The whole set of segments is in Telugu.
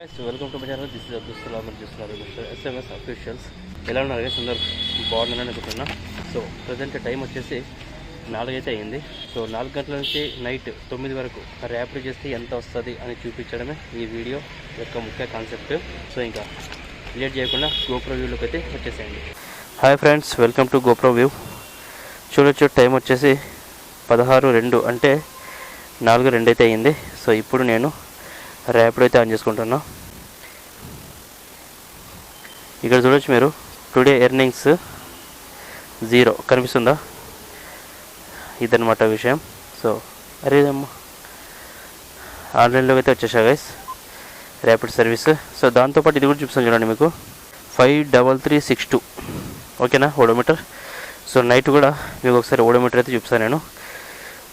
Welcome to my channel this is Abdul Salam అని చూస్తున్నారు మిస్టర్ ఎస్ఎంఎస్ అఫీషియల్స్ ఎలా ఉన్నారు guys? అందరు బాగున్నారని అనుకుంటున్నా. సో ప్రజెంట్ టైం వచ్చేసి నాలుగైతే అయింది. సో నాలుగు గంటల నుంచి నైట్ తొమ్మిది వరకు ర్యాపిడ్ చేస్తే ఎంత వస్తుంది అని చూపించడమే ఈ వీడియో యొక్క ముఖ్య కాన్సెప్ట్ సో ఇంకా లేట్ చేయకుండా గోప్రో వ్యూలోకి అయితే వచ్చేసేయండి. Hi friends welcome to GoPro view చూడొచ్చు టైం వచ్చేసి పదహారు రెండు అంటే నాలుగు రెండు అయితే అయింది. సో ఇప్పుడు నేను ర్యాపిడ్ అయితే ఆన్ చేసుకుంటున్నా. ఇక్కడ చూడొచ్చు మీరు. టుడే ఎర్నింగ్స్ జీరో కనిపిస్తుందా? ఇదనమాట విషయం. సో అరే అమ్మ. ఆన్లైన్లోకి అయితే వచ్చేసా గైస్ ర్యాపిడ్ సర్వీస్ సో దాంతోపాటు ఇది కూడా చూపిస్తాను చూడండి మీకు. Five double three six two ఓకేనా ఓడోమీటర్ సో నైట్ కూడా మీకు ఒకసారి ఓడోమీటర్ అయితే చూపిస్తాను నేను.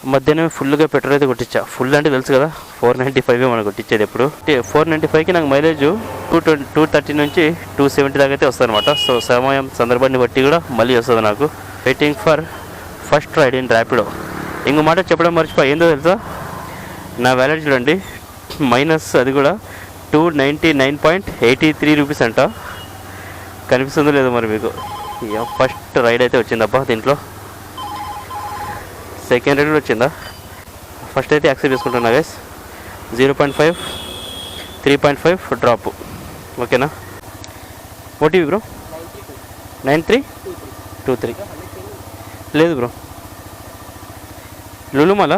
మధ్యాహ్నం ఫుల్గా పెట్రోల్ అయితే కొట్టించా. ఫుల్ అంటే తెలుసు కదా ఫోర్ నైంటీ ఫైవ్ మనం కొట్టించేది ఎప్పుడు. ఫోర్ నైంటీ ఫైవ్కి నాకు mileage two twenty two thirty నుంచి టూ సెవెంటీ దాకా అయితే వస్తుంది అనమాట సో సమయం సందర్భాన్ని బట్టి కూడా మళ్ళీ వస్తుంది నాకు. Waiting for first ride in Rapido ఇంకో మాట చెప్పడం మర్చిపోయి. ఏందో తెలుసా? నా వ్యాలెట్ చూడండి. మైనస్ అది కూడా two ninety nine point eighty three rupees అంట. కనిపిస్తుందో లేదో మరి మీకు. ఫస్ట్ రైడ్ అయితే వచ్చిందబ్బా దీంట్లో. సెకండ్ రైడ్ కూడా వచ్చిందా? ఫస్ట్ అయితే యాక్సెప్ట్ చేసుకుంటున్నా guys zero point five three point five drop ఓకేనా? OTP bro nine three two three లేదు bro Lulu mall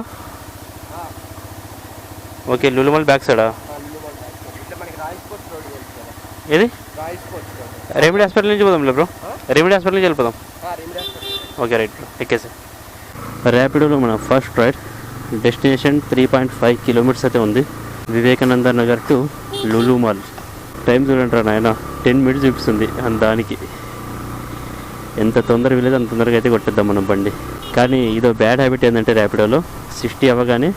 okay Lulu mall back సైడా ఏది? రెమిడీ హాస్పిటల్ నుంచి పోదాం బ్రో రెమిడీ హాస్పిటల్ నుంచి వెళ్ళిపోదాం. ఓకే రైట్ బ్రో ఎక్కేసి ర్యాపిడోలో మన first ride. Destination three point five kilometres అయితే ఉంది. Vivekananda Nagar to Lulu mall. Time చూడండి రా నాయన టెన్ మినిట్స్ చూపిస్తుంది దానికి. ఎంత తొందర వీలేదు అంత తొందరగా అయితే కొట్టేద్దాం మనం బండి. కానీ ఇదో బ్యాడ్ హ్యాబిట్ ఏంటంటే ర్యాపిడోలో సిక్స్టీ అవ్వగానే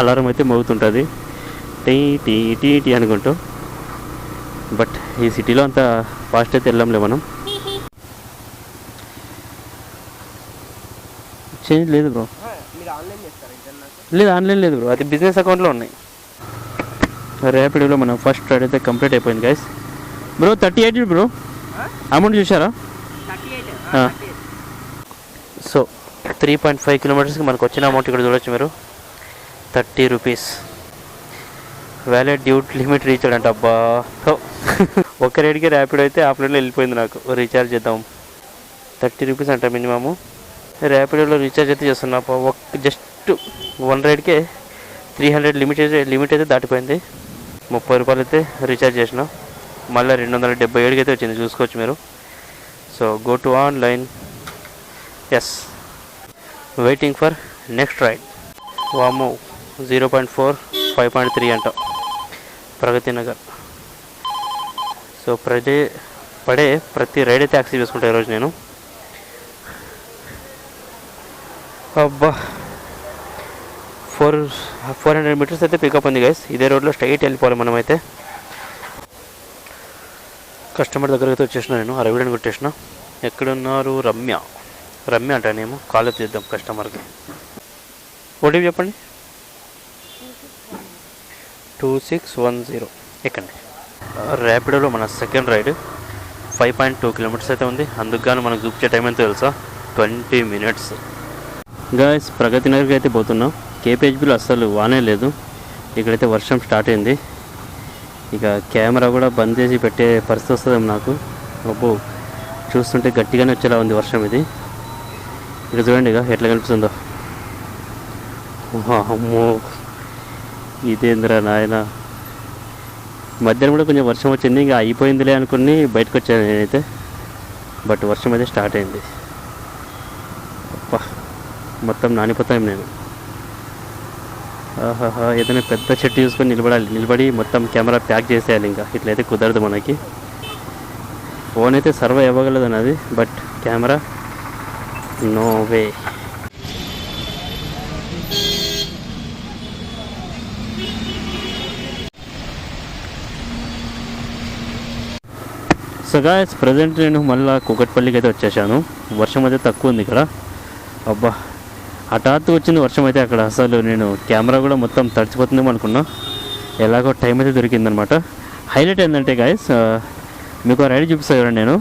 అలారం అయితే మోగుతుంటుంది. టీ టీ టీ టీ అనుకుంటూ. బట్ ఈ సిటీలో అంత ఫాస్ట్ అయితే వెళ్ళంలే మనం. చేంజ్ లేదు బ్రో. లేదు ఆన్లైన్ లేదు బ్రో. అది బిజినెస్ అకౌంట్లో ఉన్నాయి. ర్యాపిడోలో మనం ఫస్ట్ రైడ్ అయితే కంప్లీట్ అయిపోయింది guys bro thirty eight bro. Amount చూసారా సో త్రీ పాయింట్ ఫైవ్ కిలోమీటర్స్కి మనకు వచ్చిన అమౌంట్ ఇక్కడ చూడొచ్చు మీరు. Thirty rupees wallet due limit reach అంట అబ్బా. ఒక రేటుకి ర్యాపిడ్ అయితే ఆఫ్లైన్లో వెళ్ళిపోయింది నాకు. రీఛార్జ్ చేద్దాం. థర్టీ రూపీస్ అంట మినిమము ర్యాపిడోలో రీఛార్జ్ అయితే చేస్తున్నా. ఒక్క జస్ట్ వన్ రైడ్కే త్రీ హండ్రెడ్ లిమిట్ అయితే లిమిట్ అయితే దాటిపోయింది. ముప్పై రూపాయలు అయితే రీఛార్జ్ చేసిన. మళ్ళీ రెండు వందల డెబ్బై ఏడుకి అయితే వచ్చింది. చూసుకోవచ్చు మీరు. So go to online yes. Waiting for next ride. వామో zero point four five point three అంట. ప్రగతి నగర్. సో ప్రజే పడే ప్రతి రైడ్ అయితే యాక్సెస్ చేసుకుంటా ఈరోజు నేను. అబ్బా. ఫోర్ ఫోర్ హండ్రెడ్ మీటర్స్ అయితే పికప్ ఉంది గైస్ ఇదే రోడ్లో స్ట్రైట్ వెళ్ళిపోవాలి మనమైతే. కస్టమర్ దగ్గర అయితే వచ్చేసిన నేను అరవిడని కొట్టేసిన. ఎక్కడున్నారు రమ్య? రమ్య అంట నేను కాల్ చేద్దాం కస్టమర్కి ఓటీపీ చెప్పండి? టూ సిక్స్ వన్ జీరో ఎక్కండి. ర్యాపిడోలో మన second ride five point two kilometres అయితే ఉంది. అందుకు గాను మనకు చూపించే టైం ఎంతో తెలుసా? ట్వంటీ మినిట్స్ గాయస్ ప్రగతి నగర్కి అయితే పోతున్నాం. కేపీహెచ్బిలో అస్సలు వానే లేదు. ఇక్కడైతే వర్షం స్టార్ట్ అయింది. ఇక కెమెరా కూడా బంద్ చేసి పెట్టే పరిస్థితి వస్తుందేమో నాకు. అబ్బో చూస్తుంటే గట్టిగానే వచ్చేలా ఉంది వర్షం ఇది. ఇక చూడండి ఇక ఎట్లా కనిపిస్తుందో. అమ్మో. ఇదేంద్రా నాయన. మధ్యాహ్నం కూడా కొంచెం వర్షం వచ్చింది. ఇంకా అయిపోయిందిలే అనుకుని బయటకు వచ్చాను నేనైతే. బట్ వర్షం అయితే స్టార్ట్ అయింది. అబ్బా. మొత్తం నానిపోతాం నేను. ఆహాహా ఏదైనా పెద్ద చెట్టు చూసుకొని నిలబడాలి. నిలబడి మొత్తం కెమెరా ప్యాక్ చేసేయాలి ఇంకా. ఇట్లయితే కుదరదు మనకి. ఫోన్ అయితే సర్వ్ ఇవ్వగలదు అన్నది but camera no way. So guys present నేను మళ్ళీ కూకట్పల్లికి అయితే వచ్చేసాను. వర్షం అయితే తక్కువ ఉంది ఇక్కడ. అబ్బా. హఠాత్తు వచ్చింది వర్షం అయితే అక్కడ. అసలు నేను కెమెరా కూడా మొత్తం తడిచిపోతుందేమో అనుకున్నా. ఎలాగో టైం అయితే దొరికిందనమాట. హైలైట్ ఏంటంటే గాయస్ మీకు రైడ్ చూపిస్తాను నేను.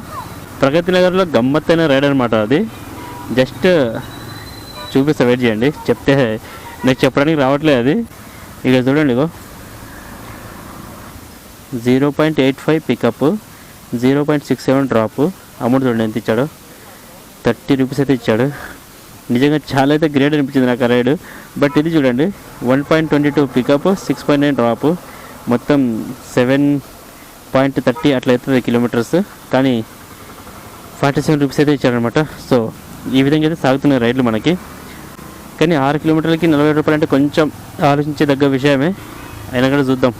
ప్రగతి నగర్లో గమ్మత్తైన రైడ్ అనమాట అది. జస్ట్ చూపిస్తా వెయిట్ చేయండి. చెప్తే నాకు చెప్పడానికి రావట్లేదు అది. ఇక చూడండి ఇగో. Zero point eight five pickup zero point six seven drop amount చూడండి ఎంత ఇచ్చాడు. థర్టీ రూపీస్ అయితే ఇచ్చాడు. నిజంగా చాలా అయితే గ్రేట్ అనిపించింది నాకు ఆ రైడ్ బట్ ఇది చూడండి one point twenty two pickup six point nine drop మొత్తం సెవెన్ పాయింట్ థర్టీ అట్లా అవుతుంది కిలోమీటర్స్ కానీ ఫార్టీ సెవెన్ రూపీస్ అయితే ఇచ్చారనమాట సో ఈ విధంగా అయితే సాగుతున్నాయి రైడ్లు మనకి. కానీ ఆరు కిలోమీటర్లకి నలభై రూపాయలు అంటే కొంచెం ఆలోచించదగ్గ విషయమే. అయినా కూడా చూద్దాం.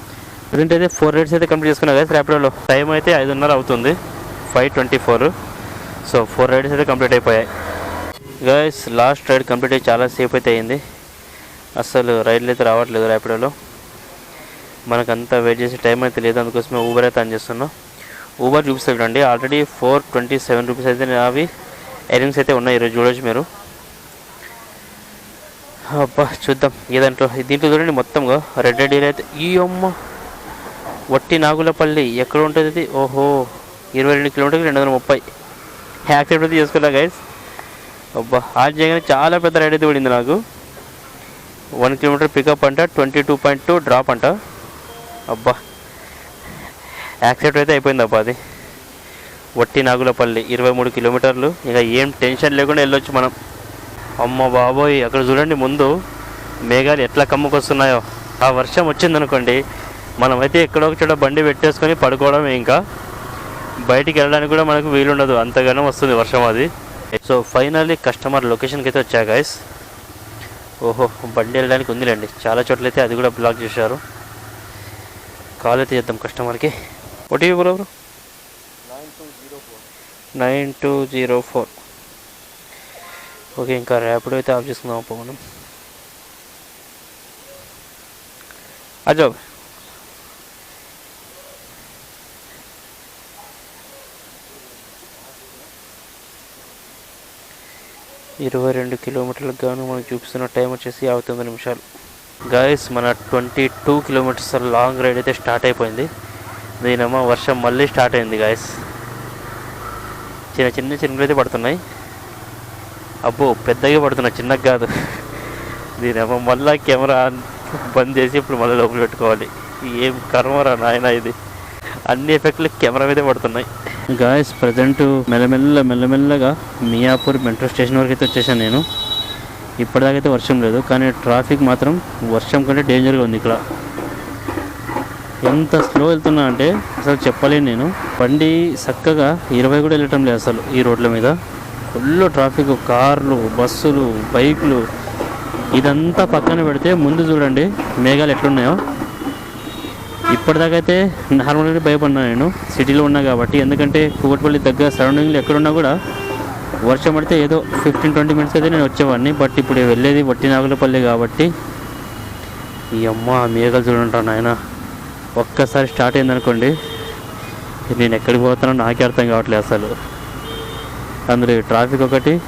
ప్రజెంట్ అయితే ఫోర్ రైడ్స్ అయితే కంప్లీట్ చేసుకున్నా కదా ర్యాపిడోలో టైం అయితే ఐదున్నర అవుతుంది five twenty four so four rides అయితే కంప్లీట్ అయిపోయాయి. గైస్ లాస్ట్ రైడ్ కంప్లీట్ అయ్యి చాలా సేఫ్ అయితే అయింది అసలు రైడ్లు అయితే రావట్లేదు ర్యాపిడోలో మనకంతా వెయిట్ చేసే టైం అయితే లేదు అందుకోసమే ఊబర్ అయితే ఆన్ చేస్తున్నాం. ఊబర్ చూపిస్తా చూడండి. Already four twenty seven rupees అయితే అవి ఎర్నింగ్స్ అయితే ఉన్నాయి ఈరోజు చూడొచ్చు మీరు. అబ్బా చూద్దాం. ఏదంటో దీంట్లో చూడండి మొత్తంగా. రెడ్ డీల్ అయితే ఈ అమ్మ వట్టి నాగులపల్లి ఎక్కడ ఉంటుంది ఓహో ఇరవై రెండు కిలోమీటర్లు రెండు వందల ముప్పై. యాక్సిడెంట్ అయితే చేసుకున్నా గైస్ అబ్బా ఆ చేయగానే చాలా పెద్ద రైడ్ అయితే పడింది నాకు. వన్ కిలోమీటర్ పికప్ అంట twenty two point two drop అంట. అబ్బా యాక్సిడెంట్ అయితే అయిపోయింది అబ్బా అది. వట్టి నాగులపల్లి ఇరవై మూడు కిలోమీటర్లు ఇంకా ఏం టెన్షన్ లేకుండా వెళ్ళొచ్చు మనం. అమ్మ బాబోయ్ అక్కడ చూడండి ముందు మేఘాలు ఎట్లా కమ్ముకొస్తున్నాయో. ఆ వర్షం వచ్చిందనుకోండి మనమైతే ఎక్కడో ఒక చోట బండి పెట్టేసుకొని పడుకోవడమే ఇంకా. బయటికి వెళ్ళడానికి కూడా మనకు వీలుండదు అంతగానో వస్తుంది వర్షం అది. సో ఫైనల్లీ కస్టమర్ లొకేషన్కి అయితే వచ్చా గైస్ ఓహో బండి వెళ్ళడానికి ఉందిలేండి. చాలా చోట్ల అయితే అది కూడా బ్లాక్ చేశారు. కాల్ అయితే చేద్దాం కస్టమర్కి. OTP bro bro nine two zero four nine two zero four. Okay ఇంకా ర్యాపిడ్ అయితే ఆఫ్ చేసుకుందాం అప్పుడు మనం అజాబ్ ఇరవై రెండు కిలోమీటర్లకు గాను మనకు చూపిస్తున్న టైం వచ్చేసి యాభై తొమ్మిది నిమిషాలు. గాయస్ మన twenty two kilometres long ride అయితే స్టార్ట్ అయిపోయింది. దీనమ్మ వర్షం మళ్ళీ స్టార్ట్ అయింది గాయస్ చిన్న చిన్న చిన్నలు అయితే పడుతున్నాయి. అబ్బో పెద్దగా పడుతున్నాయి చిన్నగా కాదు. దీనేమో మళ్ళా కెమెరా బంద్ చేసి ఇప్పుడు మళ్ళీ లోపల పెట్టుకోవాలి. ఏం కర్మరా నాయన ఇది. అన్ని ఎఫెక్ట్లు కెమెరా మీదే పడుతున్నాయి. గాయస్ ప్రజెంట్ మెల్లమెల్ల మెల్లమెల్లగా మియాపూర్ మెట్రో స్టేషన్ వరకు అయితే వచ్చేసాను నేను. ఇప్పటిదాకైతే వర్షం లేదు కానీ ట్రాఫిక్ మాత్రం వర్షం కంటే డేంజర్గా ఉంది ఇక్కడ. ఎంత స్లో వెళ్తున్నా అంటే అసలు చెప్పలేను నేను. బండి చక్కగా ఇరవై కూడా వెళ్ళటం లేదు అసలు ఈ రోడ్ల మీద. ఫుల్ ట్రాఫిక్ కార్లు బస్సులు బైకులు. ఇదంతా పక్కన పెడితే ముందు చూడండి మేఘాలు ఎట్లున్నాయో. ఇప్పటిదాకైతే నార్మల్గా భయపడినా నేను. సిటీలో ఉన్నా కాబట్టి. ఎందుకంటే కూకట్పల్లి దగ్గర సరౌండింగ్లో ఎక్కడున్నా కూడా వర్షం పడితే ఏదో ఫిఫ్టీన్ ట్వంటీ మినిట్స్ అయితే నేను వచ్చేవాడిని. బట్ ఇప్పుడు వెళ్ళేది వట్టి నాగులపల్లి కాబట్టి. ఈ అమ్మ మేఘలు మేఘాలు చూడంటాను నాయన. ఒక్కసారి స్టార్ట్ అయిందనుకోండి నేను ఎక్కడికి పోతానో నాకే అర్థం కావట్లేదు అసలు. అందులో ట్రాఫిక్ ఒకటి.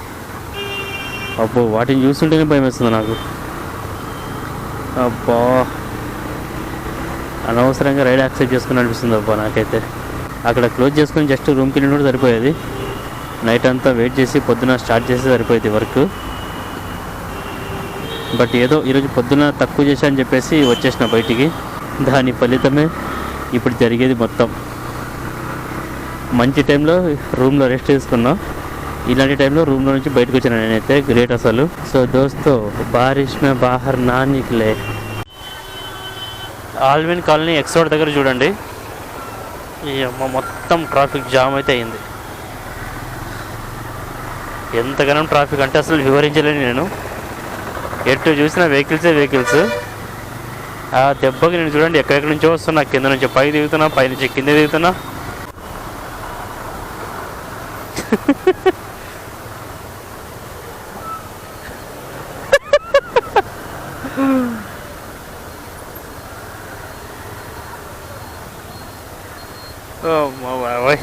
అబ్బో వాటిని చూస్తుంటేనే భయం వేస్తుంది నాకు. అబ్బా. అనవసరంగా రైడ్ యాక్సెప్ట్ చేసుకుని అనిపిస్తుంది అబ్బా నాకైతే. అక్కడ క్లోజ్ చేసుకుని జస్ట్ రూమ్కి వెళ్ళి కూడా సరిపోయేది. నైట్ అంతా వెయిట్ చేసి పొద్దున స్టార్ట్ చేసి సరిపోయేది వర్క్. బట్ ఏదో ఈరోజు పొద్దున తక్కువ చేశా అని చెప్పేసి వచ్చేసిన బయటికి. దాని ఫలితమే ఇప్పుడు జరిగేది మొత్తం. మంచి టైంలో రూమ్లో రెస్ట్ తీసుకున్నా. ఇలాంటి టైంలో రూమ్లో నుంచి బయటకు వచ్చిన నేనైతే గ్రేట్ అసలు. సో దోస్తో బారిష్ మే బాహర్ నా ఆల్విన్ కాలనీ ఎక్స్ దగ్గర చూడండి. ఈ అమ్మ మొత్తం ట్రాఫిక్ జామ్ అయితే అయింది. ఎంతగానో ట్రాఫిక్ అంటే అసలు వివరించలేను నేను. ఎటు చూసిన వెహికల్సే వెహికల్స్. ఆ దెబ్బకి నేను చూడండి ఎక్కడెక్కడి నుంచో వస్తున్నా. కింద నుంచి పై దిగుతున్నా పై నుంచి కింద దిగుతున్నా. ఓ మా బాబాయ్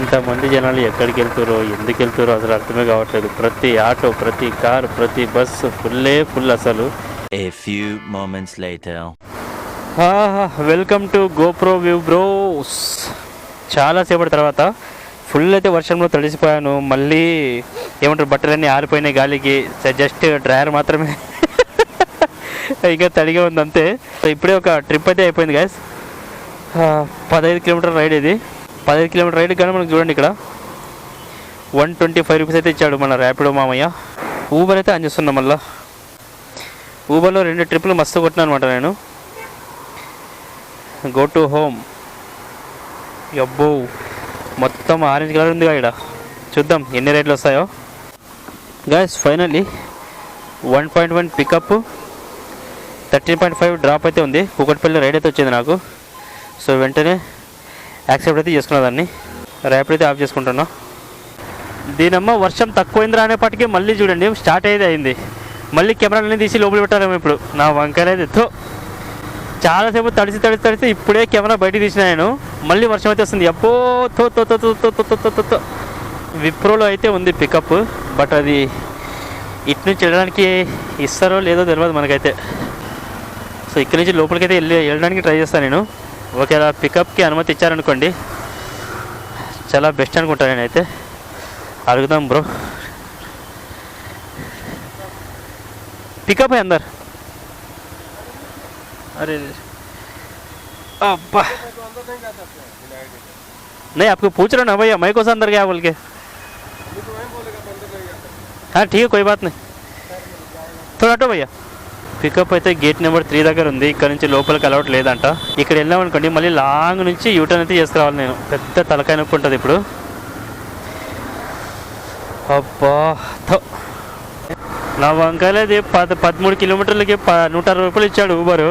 ఇంతమంది జనాలు ఎక్కడికి వెళ్తారో ఎందుకు వెళ్తారో అసలు అర్థమే కావట్లేదు. ప్రతి ఆటో ప్రతి కార్ ప్రతి బస్సు ఫుల్లే ఫుల్ అసలు. A few moments later. Welcome to GoPro view bros చాలాసేపటి తర్వాత ఫుల్ అయితే వర్షంలో తడిసిపోయాను. మళ్ళీ ఏమంటారు బట్టలన్నీ ఆరిపోయినాయి గాలికి. జస్ట్ డ్రయర్ మాత్రమే. ఇంకా తడిగా ఉంది అంతే. ఇప్పుడే ఒక ట్రిప్ అయితే అయిపోయింది గాయస్ పదహైదు కిలోమీటర్ రైడ్ ఇది. పదహైదు కిలోమీటర్ రైడ్ కానీ మనకు చూడండి ఇక్కడ. వన్ ట్వంటీ ఫైవ్ రూపీస్ అయితే ఇచ్చాడు మన ర్యాపిడో మామయ్య. ఊబర్ అయితే ఆన్ చేస్తున్నాం మళ్ళీ. ఊబర్లో రెండు ట్రిప్పులు మస్తు కొట్టినా అనమాట నేను. గో టు హోమ్ అబ్బో మొత్తం ఆరెంజ్ కలర్ ఉంది ఇక్కడ. చూద్దాం ఎన్ని రేట్లు వస్తాయో. Guys finally one point one pickup thirteen point five drop అయితే ఉంది. కూకట్పల్లి రైడ్ అయితే వచ్చింది నాకు. సో వెంటనే యాక్సెప్ట్ అయితే చేసుకున్నా దాన్ని. ర్యాపిడ్ అయితే ఆఫ్ చేసుకుంటున్నా. దీనమ్మ వర్షం తక్కువైందిరా అనేపాటికి మళ్ళీ చూడండి. స్టార్ట్ అయితే అయింది. మళ్ళీ కెమెరాలన్నీ తీసి లోపల పెట్టాలేమో ఇప్పుడు. నా వంకరైతే తో చాలాసేపు తడిసి తడిసి తడిసి ఇప్పుడే కెమెరా బయట తీసిన నేను. మళ్ళీ వర్షం అయితే వస్తుంది. అబ్బో తో తో తో తో తో తో తో తో తో. విప్రోలో అయితే ఉంది పికప్ బట్ అది ఇటు నుంచి వెళ్ళడానికి ఇస్తారో లేదో తెలియదు మనకైతే సో ఇక్కడి నుంచి లోపలికి అయితే వెళ్ళి వెళ్ళడానికి ట్రై చేస్తాను నేను ఒకవేళ పికప్కి అనుమతి ఇచ్చారనుకోండి చాలా బెస్ట్ అనుకుంటాను నేనైతే అడుగుదాం బ్రో पिकअप है अंदर अरे अब्बा नहीं आपको पूछ रहा ना भैया मैं को अंदर गया बोल के हाँ ठीक है कोई बात नहीं थोड़ा ఆటో భయ్యా పికప్ అయితే గేట్ నెంబర్ త్రీ దగ్గర ఉంది ఇక్కడ నుంచి లోపలికి అలౌట్ లేదంట ఇక్కడ వెళ్ళాం అనుకోండి మళ్ళీ లాంగ్ నుంచి యూటర్న్ అయితే చేసుకురావాలి నేను పెద్ద తలకాయ నొప్పి ఉంటుంది ఇప్పుడు అబ్బా థో. నా వంకాయలది పద పదమూడు కిలోమీటర్లకి ప నూట అరవై రూపాయలు ఇచ్చాడు ఊబరు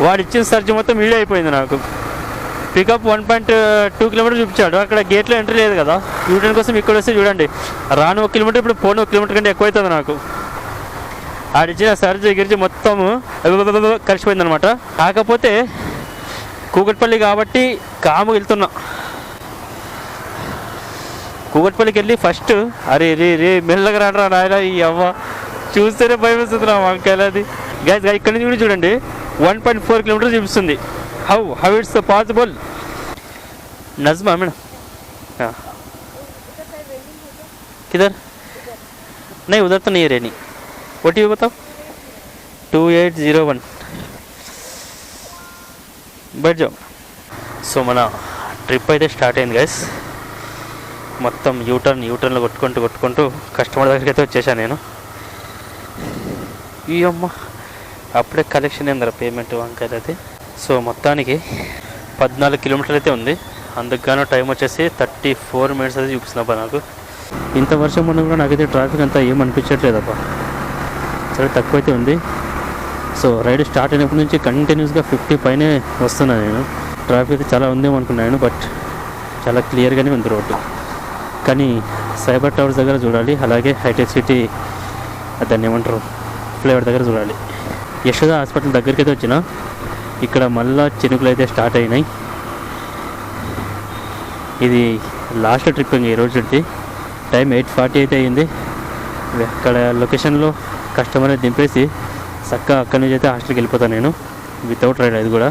వాడు ఇచ్చిన సర్చ్ మొత్తం వీడియో అయిపోయింది నాకు Pickup one point two kilometre చూపించాడు. అక్కడ గేట్లో ఎంట్రీ లేదు కదా. యూటర్న్ కోసం ఇక్కడ వస్తే చూడండి. రాను ఒక కిలోమీటర్ ఇప్పుడు పోను ఒక కిలోమీటర్ కంటే ఎక్కువ అవుతుంది నాకు ఆడిచ్చిన సర్జ్ గిరిచి మొత్తం కలిసిపోయింది అనమాట కాకపోతే కూకట్పల్లి కాబట్టి కాము వెళ్తున్నా. కూకట్పల్లికి వెళ్ళి ఫస్ట్ అరే రే రే మెల్లగా రాడరా నాయన ఈ అవ్వ. చూస్తేనే భయం వేస్తుంది నా వంకాయలు అది గైస్ ఇక్కడ నుంచి కూడా చూడండి. వన్ పాయింట్ ఫోర్ కిలోమీటర్స్ చూపిస్తుంది. how how it's possible Najma madam किधर नहीं उधर तो नहीं है रेनी वट यू बताओ टू एट जीरो वन बैठ जाओ సో మన ట్రిప్ అయితే స్టార్ట్ అయింది గైస్ మొత్తం యూటర్న్ యూటర్న్లో కొట్టుకుంటూ కొట్టుకుంటూ కస్టమర్ దగ్గరికి అయితే వచ్చేసాను నేను ఈ అమ్మ అప్పుడే కలెక్షన్ ఏందిరా పేమెంట్ వంకాయలు అయితే సో మొత్తానికి పద్నాలుగు కిలోమీటర్లు అయితే ఉంది. అందుకు టైం వచ్చేసి థర్టీ ఫోర్ మినిట్స్ అయితే చూపిస్తున్నా నాకు. ఇంత వర్షం ఉన్నా కూడా నాకైతే ట్రాఫిక్ అంతా ఏం అనిపించట్లేదబ్బా. సరే తక్కువ అయితే ఉంది. సో రైడ్ స్టార్ట్ అయినప్పటి నుంచి కంటిన్యూస్గా ఫిఫ్టీ పైనే వస్తున్నాను నేను. ట్రాఫిక్ చాలా ఉందేమో అనుకున్నాను బట్ చాలా క్లియర్గానే ఉంది రోడ్డు. కానీ సైబర్ టవర్స్ దగ్గర చూడాలి అలాగే హైటెక్ సిటీ దాన్ని ఏమంటారు ఫ్లేవర్ దగ్గర చూడాలి. యశోద హాస్పిటల్ దగ్గరికి అయితే వచ్చిన ఇక్కడ మళ్ళా చినుకులు అయితే స్టార్ట్ అయినాయి. ఇది లాస్ట్ ట్రిప్ ఇంకా ఈ రోజుకి టైం ఎయిట్ ఫార్టీ అయితే అయింది. అక్కడ లొకేషన్లో కస్టమర్ దింపేసి చక్కగా అక్కడి నుంచి అయితే హాస్టల్కి వెళ్ళిపోతాను నేను. వితౌట్ రైడ్ అది కూడా.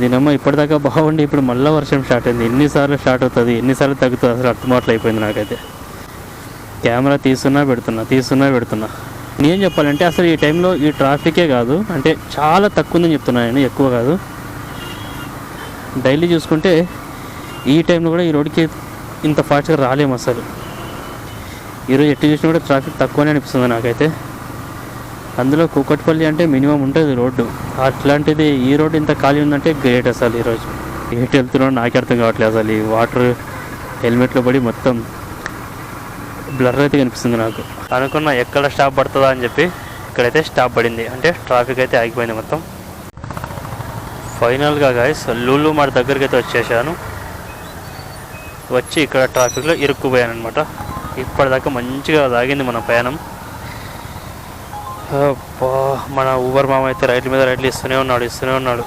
దీనమ్మ ఇప్పటిదాకా బాగుండి ఇప్పుడు మళ్ళీ వర్షం స్టార్ట్ అయింది. ఎన్నిసార్లు స్టార్ట్ అవుతుంది ఎన్నిసార్లు తగ్గుతుంది అసలు అర్థమాట్లు అయిపోయింది నాకైతే. కెమెరా తీస్తున్నా పెడుతున్నా తీస్తున్నా పెడుతున్నా. నేను చెప్పాలంటే అసలు ఈ టైంలో ఈ ట్రాఫికే కాదు. అంటే చాలా తక్కువ ఉందని చెప్తున్నాను నేను ఎక్కువ కాదు. డైలీ చూసుకుంటే ఈ టైంలో కూడా ఈ రోడ్డుకి ఇంత ఫాస్ట్గా రాలేము అసలు. ఈరోజు ఎట్టి చూసినా కూడా ట్రాఫిక్ తక్కువనే అనిపిస్తుంది నాకైతే. అందులో కూకట్పల్లి అంటే మినిమం ఉంటుంది రోడ్డు. అట్లాంటిది ఈ రోడ్డు ఇంత ఖాళీ ఉందంటే గ్రేట్ అసలు ఈరోజు ఎటు వెళ్తున్నాడో నాకే అర్థం కావట్లేదు అసలు. ఈ వాటర్ హెల్మెట్లో పడి మొత్తం బ్లర్ అయితే కనిపిస్తుంది నాకు. అనుకున్న ఎక్కడ స్టాప్ పడుతుందా అని చెప్పి ఇక్కడైతే స్టాప్ పడింది. అంటే ట్రాఫిక్ అయితే ఆగిపోయింది మొత్తం. ఫైనల్గా గాయస్ లూలు మార్ దగ్గరికి అయితే వచ్చేసాను. వచ్చి ఇక్కడ ట్రాఫిక్లో ఇరుక్కుపోయాను అనమాట ఇప్పటిదాకా మంచిగా సాగింది మన ప్రయాణం. మన ఊబర్ మామ అయితే రైట్ల మీద రైట్లు ఇస్తూనే ఉన్నాడు ఇస్తూనే ఉన్నాడు.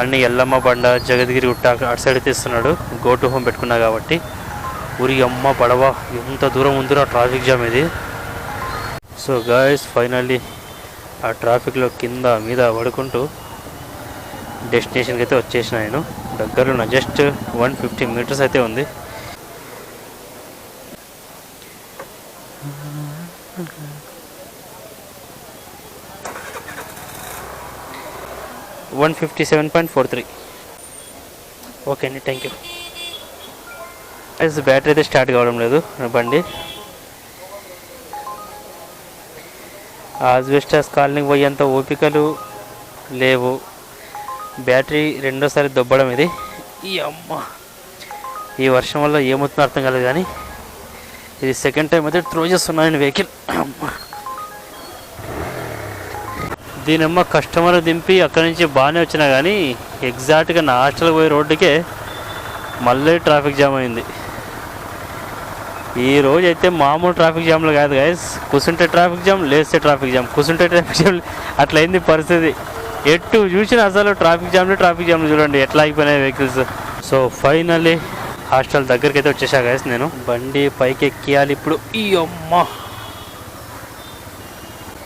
అన్ని ఎల్లమ్మ బండ జగద్గిరి గుట్ట అటు సైడ్ తీస్తున్నాడు గో టు హోమ్ పెట్టుకున్నా కాబట్టి. ఊరి అమ్మ పడవ ఎంత దూరం ఉందిరా ట్రాఫిక్ జామ్ ఇది. సో గాయస్ ఫైనల్లీ ఆ ట్రాఫిక్లో కింద మీద పడుకుంటూ డెస్టినేషన్కి అయితే వచ్చేసిన నేను. దగ్గరలో జస్ట్ వన్ ఫిఫ్టీ మీటర్స్ అయితే ఉంది. One fifty seven point four three okay అండి థ్యాంక్ యూ బ్యాటరీ అయితే స్టార్ట్ కావడం లేదు బండి. ఆజ్బెస్టాస్ కాలనీకి పోయేంత ఓపికలు లేవు. బ్యాటరీ రెండోసారి దొబ్బడం ఇది. ఈ అమ్మ. ఈ వర్షం వల్ల ఏమవుతుందో అర్థం కాలేదు కానీ ఇది సెకండ్ టైం అయితే త్రో చేస్తున్నాను వెహికల్ అమ్మ. దీనమ్మ కస్టమర్ దింపి అక్కడి నుంచి బాగానే వచ్చినా కానీ ఎగ్జాక్ట్గా నా హాస్టల్ పోయే రోడ్డుకే మళ్ళీ ట్రాఫిక్ జామ్ అయింది. ఈ రోజు అయితే మామూలు ట్రాఫిక్ జామ్లు కాదు గైస్ కూర్చుంటే ట్రాఫిక్ జామ్ లేస్తే ట్రాఫిక్ జామ్. కూర్చుంటే ట్రాఫిక్ జామ్ అట్లయింది పరిస్థితి. ఎటు చూసిన అసలు ట్రాఫిక్ జామ్లు ట్రాఫిక్ జామ్లు చూడండి ఎట్లా అయిపోయినాయి వెహికల్స్ సో ఫైనల్లీ హాస్టల్ దగ్గరికి అయితే వచ్చేసా గైస్ నేను. బండి పైకి ఎక్కియాలి ఇప్పుడు. ఈ అమ్మ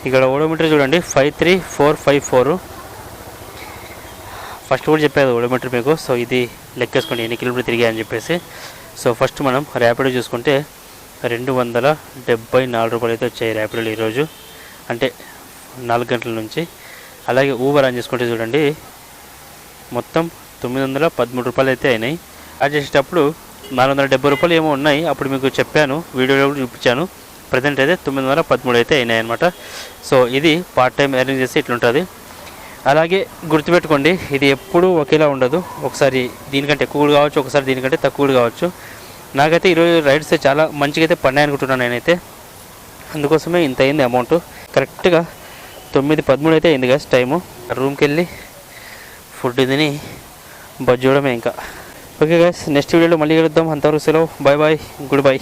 ఇక్కడ ఓడోమీటర్ చూడండి five three four five four first కూడా చెప్పేది ఓడోమీటర్ మీకు. సో ఇది లెక్కేసుకోండి ఎన్ని కిలోమీటర్ తిరిగా అని చెప్పేసి. సో ఫస్ట్ మనం ర్యాపిడో చూసుకుంటే రెండు వందల డెబ్బై నాలుగు రూపాయలు అయితే వచ్చాయి ర్యాపిడోలు ఈరోజు. అంటే నాలుగు గంటల నుంచి. అలాగే ఊబర్ అని చేసుకుంటే చూడండి మొత్తం తొమ్మిది వందల పదమూడు రూపాయలు అయితే అయినాయి. అది చేసేటప్పుడు నాలుగు వందల డెబ్బై రూపాయలు ఏమో ఉన్నాయి. అప్పుడు మీకు చెప్పాను వీడియోలో కూడా చూపించాను. ప్రజెంట్ అయితే తొమ్మిది వందల పదమూడు అయితే అయినాయి అనమాట సో ఇది పార్ట్ టైం ఎర్నింగ్ చేస్తే ఇట్లుంటుంది. అలాగే గుర్తుపెట్టుకోండి ఇది ఎప్పుడూ ఒకేలా ఉండదు. ఒకసారి దీనికంటే ఎక్కువ కావచ్చు ఒకసారి దీనికంటే తక్కువ కావచ్చు. నాకైతే ఈరోజు రైడ్స్ చాలా మంచిగా అయితే పడినాయి అనుకుంటున్నాను నేనైతే. అందుకోసమే ఇంత అయింది అమౌంట్. కరెక్ట్గా తొమ్మిది పదమూడు అయితే అయింది కదా టైము. రూమ్కి వెళ్ళి ఫుడ్ తిని బజ్జోడమే ఇంకా. ఓకే గాయస్ నెక్స్ట్ వీడియోలో మళ్ళీ కలుద్దాం. అంతవరకు సెలవు. Bye bye. Good bye